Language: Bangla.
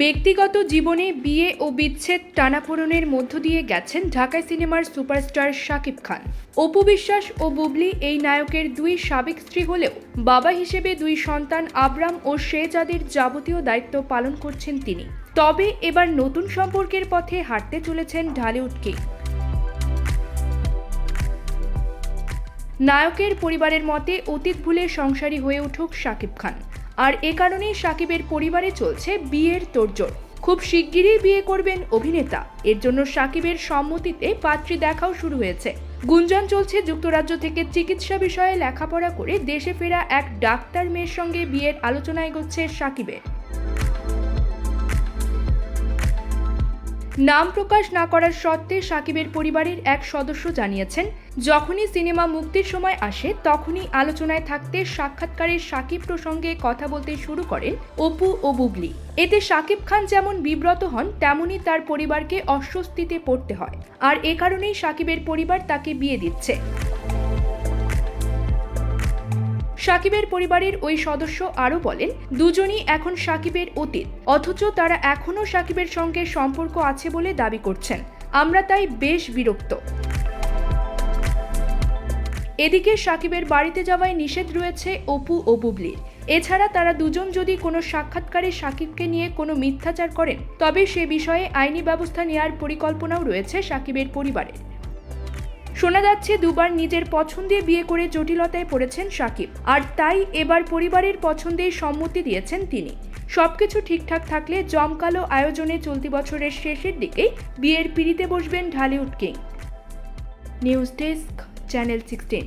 ব্যক্তিগত জীবনে বিয়ে ও বিচ্ছেদ টানাপোড়নের মধ্য দিয়ে গেছেন ঢাকায় সিনেমার সুপারস্টার শাকিব খান। অপু বিশ্বাস ও বুবলি এই নায়কের দুই সাবেক স্ত্রী হলেও বাবা হিসেবে দুই সন্তান আবরাম ও শেজাদের যাবতীয় দায়িত্ব পালন করছেন তিনি। তবে এবার নতুন সম্পর্কের পথে হাঁটতে চলেছেন ঢালিউড কিং নায়কের পরিবারের মতে অতীত ভুলে সংসারী হয়ে উঠুক শাকিব খান। আর এ কারণেই শাকিবের পরিবারে চলছে বিয়ের তোড়জোড়। খুব শিগগিরই বিয়ে করবেন অভিনেতা। এর জন্য শাকিবের সম্মতিতে পাত্রী দেখাও শুরু হয়েছে। গুঞ্জন চলছে যুক্তরাজ্য থেকে চিকিৎসা বিষয়ে লেখাপড়া করে দেশে ফেরা এক ডাক্তার মেয়ের সঙ্গে বিয়ের আলোচনা এগোচ্ছে শাকিবের। নাম প্রকাশ না করার সত্ত্বে সাকিবের পরিবারের এক সদস্য জানিয়েছেন, যখনই সিনেমা মুক্তির সময় আসে, তখনই আলোচনায় থাকতে সাক্ষাৎকারের সাকিব প্রসঙ্গে কথা বলতে শুরু করেন অপু ও বুবলি। এতে সাকিব খান যেমন বিব্রত হন, তেমনই তার পরিবারকে অস্বস্তিতে পড়তে হয়। আর এ কারণেই সাকিবের পরিবার তাকে বিয়ে দিচ্ছে। সাকিবের পরিবারের ওই সদস্য আরও বলেন, দুজনই এখন সাকিবের অতীত, অথচ তারা এখনও সাকিবের সঙ্গে সম্পর্ক আছে বলে দাবি করছেন। আমরা তাই বেশ বিরক্ত। এদিকে সাকিবের বাড়িতে যাওয়ায় নিষেধ রয়েছে অপু ও বুবলির এছাড়া তারা দুজন যদি কোনো সাক্ষাৎকারে সাকিবকে নিয়ে কোনো মিথ্যাচার করেন, তবে সে বিষয়ে আইনি ব্যবস্থা নেওয়ার পরিকল্পনাও রয়েছে সাকিবের পরিবারের। শোনা যাচ্ছে দুবার নিজের পছন্দে বিয়ে করে জটিলতায় পড়েছেন সাকিব, আর তাই এবার পরিবারের পছন্দে সম্মতি দিয়েছেন তিনি। সবকিছু ঠিকঠাক থাকলে জমকালো আয়োজনে চলতি বছরের শেষের দিকেই বিয়ের পিড়িতে বসবেন Dhallywood king. News desk, channel sixteen.